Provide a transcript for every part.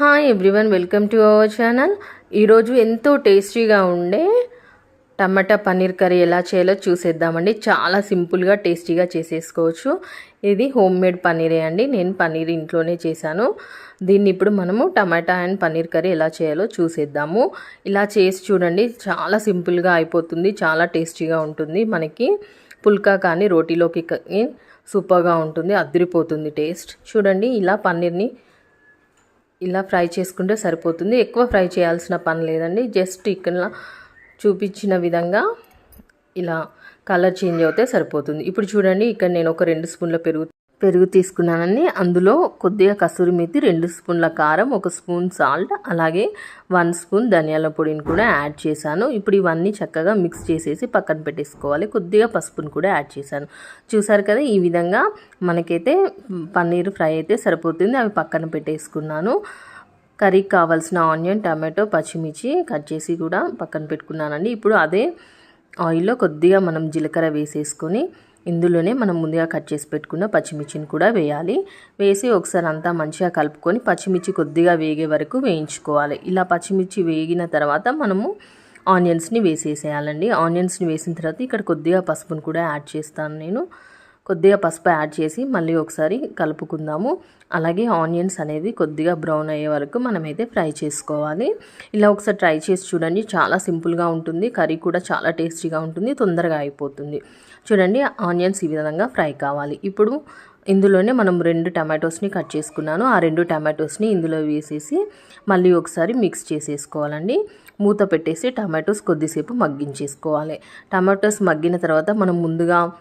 Hi everyone welcome to our channel ఈరోజు ఎంతో టేస్టీగా ఉండే టమాటా పన్నీర్ కర్రీ ఎలా చేయాలో చూసేద్దామండి. చాలా సింపుల్గా టేస్టీగా చేసేసుకోవచ్చు. ఇది హోమ్ మేడ్ పన్నీరే అండి. నేను పన్నీర్ ఇంట్లోనే చేశాను. దీన్ని ఇప్పుడు మనము టమాటా అండ్ పన్నీర్ కర్రీ ఎలా చేయాలో చూసేద్దాము. ఇలా చేసి చూడండి చాలా సింపుల్గా అయిపోతుంది. చాలా టేస్టీగా ఉంటుంది. మనకి పుల్కా కానీ రోటీలోకి కానీ సూపర్గా ఉంటుంది. అదిరిపోతుంది టేస్ట్. చూడండి ఇలా పన్నీర్ని ఇలా ఫ్రై చేసుకుంటే సరిపోతుంది. ఎక్కువ ఫ్రై చేయాల్సిన పని లేదండి. జస్ట్ ఇక్కడ చూపించిన విధంగా ఇలా కలర్ చేంజ్ అవుతే సరిపోతుంది. ఇప్పుడు చూడండి ఇక్కడ నేను ఒక రెండు స్పూన్ల పెరుగు పెరుగు తీసుకున్నానండి అందులో కొద్దిగా కసూరి మెతి రెండు స్పూన్ల కారం ఒక స్పూన్ సాల్ట్ అలాగే వన్ స్పూన్ ధనియాల పొడిని కూడా యాడ్ చేశాను. ఇప్పుడు ఇవన్నీ చక్కగా మిక్స్ చేసేసి పక్కన పెట్టేసుకోవాలి. కొద్దిగా పసుపుని కూడా యాడ్ చేశాను. చూసారు కదా ఈ విధంగా మనకైతే పన్నీర్ ఫ్రై అయితే సరిపోతుంది. అవి పక్కన పెట్టేసుకున్నాను. కర్రీకి కావాల్సిన ఆనియన్ టమాటో పచ్చిమిర్చి కట్ చేసి కూడా పక్కన పెట్టుకున్నానండి. ఇప్పుడు అదే ఆయిల్లో కొద్దిగా మనం జీలకర్ర వేసేసుకొని ఇందులోనే మనం ముందుగా కట్ చేసి పెట్టుకున్న పచ్చిమిర్చిని కూడా వేయాలి. వేసి ఒకసారి అంతా మంచిగా కలుపుకొని పచ్చిమిర్చి కొద్దిగా వేగే వరకు వేయించుకోవాలి. ఇలా పచ్చిమిర్చి వేగిన తర్వాత మనము ఆనియన్స్ని వేసేసేయాలండి. ఆనియన్స్ని వేసిన తర్వాత ఇక్కడ కొద్దిగా పసుపును కూడా యాడ్ చేస్తాను నేను. కొద్దిగా పసుపు యాడ్ చేసి మళ్ళీ ఒకసారి కలుపుకుందాము. అలాగే ఆనియన్స్ అనేది కొద్దిగా బ్రౌన్ అయ్యే వరకు మనమైతే ఫ్రై చేసుకోవాలి. ఇలా ఒకసారి ట్రై చేసి చూడండి. చాలా సింపుల్గా ఉంటుంది. కర్రీ కూడా చాలా టేస్టీగా ఉంటుంది. తొందరగా అయిపోతుంది. చూడండి ఆనియన్స్ ఈ విధంగా ఫ్రై కావాలి. ఇప్పుడు ఇందులోనే మనం రెండు టమాటోస్ని కట్ చేసుకున్నాను. ఆ రెండు టమాటోస్ని ఇందులో వేసేసి మళ్ళీ ఒకసారి మిక్స్ చేసేసుకోవాలండి. మూత పెట్టేసి టమాటోస్ కొద్దిసేపు మగ్గించేసుకోవాలి. టమాటోస్ మగ్గిన తర్వాత మనం ముందుగా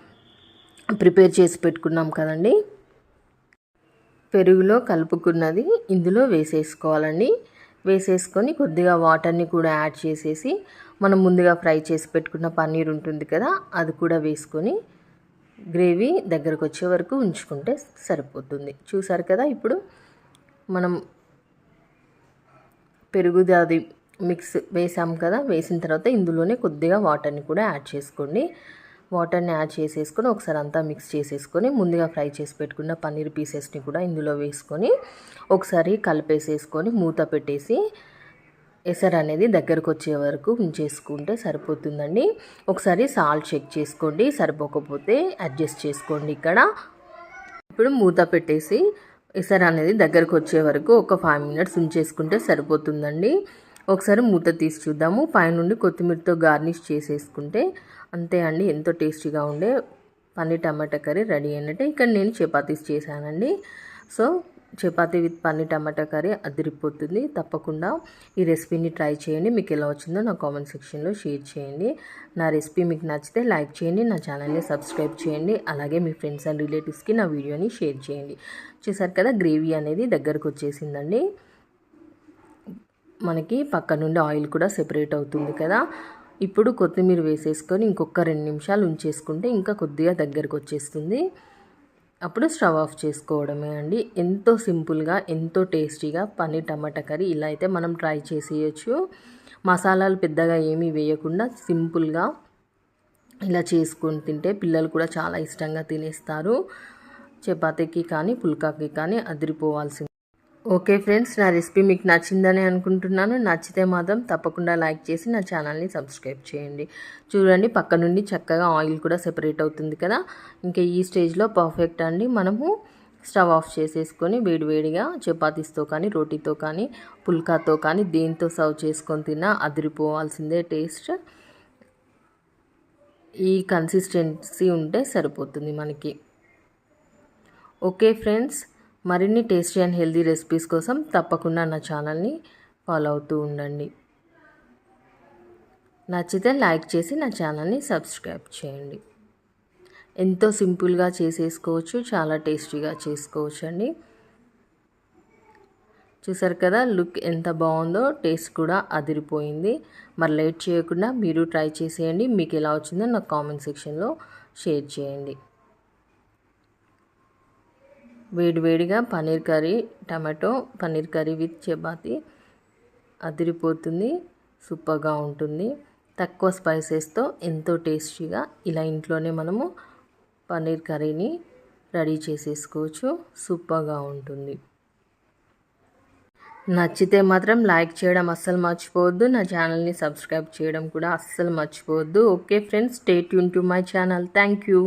ప్రిపేర్ చేసి పెట్టుకున్నాం కదండి. పెరుగులో కలుపుకున్నది ఇందులో వేసేసుకోవాలండి. వేసేసుకొని కొద్దిగా వాటర్ని కూడా యాడ్ చేసేసి మనం ముందుగా ఫ్రై చేసి పెట్టుకున్న పన్నీర్ ఉంటుంది కదా అది కూడా వేసుకొని గ్రేవీ దగ్గరకు వచ్చే వరకు ఉంచుకుంటే సరిపోతుంది. చూసారు కదా ఇప్పుడు మనం పెరుగుది అది మిక్స్ వేసాం కదా వేసిన తర్వాత ఇందులోనే కొద్దిగా వాటర్ని కూడా యాడ్ చేసుకోండి. వాటర్ని యాడ్ చేసేసుకొని ఒకసారి అంతా మిక్స్ చేసేసుకొని ముందుగా ఫ్రై చేసి పెట్టుకున్న పన్నీర్ పీసెస్ని కూడా ఇందులో వేసుకొని ఒకసారి కలిపేసేసుకొని మూత పెట్టేసి ఎసర్ అనేది దగ్గరకు వచ్చే వరకు ఉంచేసుకుంటే సరిపోతుందండి. ఒకసారి సాల్ట్ చెక్ చేసుకోండి సరిపోకపోతే అడ్జస్ట్ చేసుకోండి ఇక్కడ. ఇప్పుడు మూత పెట్టేసి ఎసర్ అనేది దగ్గరకు వచ్చే వరకు ఒక ఫైవ్ మినిట్స్ ఉంచేసుకుంటే సరిపోతుందండి. ఒకసారి మూత తీసి చూద్దాము. పైనుండి కొత్తిమీరతో గార్నిష్ చేసేసుకుంటే అంతే అండి ఎంతో టేస్టీగా ఉండే పన్నీర్ టమాటా కర్రీ రెడీ అయినట్టే. ఇక్కడ నేను చపాతీస్ చేశానండి. So chapati with paneer tomato curry అదిరిపోతుంది. తప్పకుండా ఈ రెసిపీని ట్రై చేయండి. మీకు ఎలా వచ్చిందో నా కామెంట్ సెక్షన్లో షేర్ చేయండి. నా రెసిపీ మీకు నచ్చితే లైక్ చేయండి. నా ఛానల్ని సబ్స్క్రైబ్ చేయండి. అలాగే మీ ఫ్రెండ్స్ అండ్ రిలేటివ్స్కి నా వీడియోని షేర్ చేయండి. చూసారు కదా గ్రేవీ అనేది దగ్గరకు వచ్చేసిందండి. మనకి పక్క నుండి ఆయిల్ కూడా సెపరేట్ అవుతుంది కదా. ఇప్పుడు కొత్తిమీర వేసేసుకొని ఇంకొక రెండు నిమిషాలు ఉంచేసుకుంటే ఇంకా కొద్దిగా దగ్గరకు వచ్చేస్తుంది. అప్పుడు స్టవ్ ఆఫ్ చేసుకోవడమే అండి. ఎంతో సింపుల్గా ఎంతో టేస్టీగా పన్నీర్ టమాటా కర్రీ ఇలా అయితే మనం ట్రై చేసేయచ్చు. మసాలాలు పెద్దగా ఏమీ వేయకుండా సింపుల్గా ఇలా చేసుకొని తింటే పిల్లలు కూడా చాలా ఇష్టంగా తినేస్తారు. చపాతీకి కానీ పుల్కాకి కానీ అదిరిపోవాల్సింది. ఓకే ఫ్రెండ్స్ నా రెసిపీ మీకు నచ్చిందని అనుకుంటున్నాను. నచ్చితే మాత్రం తప్పకుండా లైక్ చేసి నా ఛానల్ని సబ్స్క్రైబ్ చేయండి. చూడండి పక్క నుండి చక్కగా ఆయిల్ కూడా సెపరేట్ అవుతుంది కదా. ఇంకా ఈ స్టేజ్లో పర్ఫెక్ట్ అండి. మనము స్టవ్ ఆఫ్ చేసేసుకొని వేడివేడిగా చపాతీస్తో కానీ రోటీతో కానీ పుల్కాతో కానీ దేంతో సర్వ్ చేసుకొని తిన్నా అదిరిపోవాల్సిందే టేస్ట్. ఈ కన్సిస్టెన్సీ ఉంటే సరిపోతుంది మనకి. ఓకే ఫ్రెండ్స్ మరిన్ని టేస్టీ అండ్ హెల్తీ రెసిపీస్ కోసం తప్పకుండా నా ఛానల్ని ఫాలో అవుతూ ఉండండి. నచ్చితే లైక్ చేసి నా ఛానల్ని సబ్స్క్రైబ్ చేయండి. ఎంతో సింపుల్గా చేసేసుకోవచ్చు చాలా టేస్టీగా చేసుకోవచ్చు అండి చూసారు కదా లుక్ ఎంత బాగుందో టేస్ట్ కూడా అదిరిపోయింది. మరి లేట్ చేయకుండా మీరు ట్రై చేసేయండి. మీకు ఎలా వచ్చిందో నాకు కామెంట్ సెక్షన్లో షేర్ చేయండి. వేడివేడిగా paneer curry tomato paneer curry with chapati అదిరిపోతుంది సూపర్గా ఉంటుంది. తక్కువ స్పైసెస్తో ఎంతో టేస్టీగా ఇలా ఇంట్లోనే మనము పన్నీర్ కర్రీని రెడీ చేసేసుకోవచ్చు. సూపర్గా ఉంటుంది. నచ్చితే మాత్రం లైక్ చేయడం అస్సలు మర్చిపోవద్దు. నా ఛానల్ని సబ్స్క్రైబ్ చేయడం కూడా అస్సలు మర్చిపోవద్దు. Okay friends stay tune to my channel. Thank you.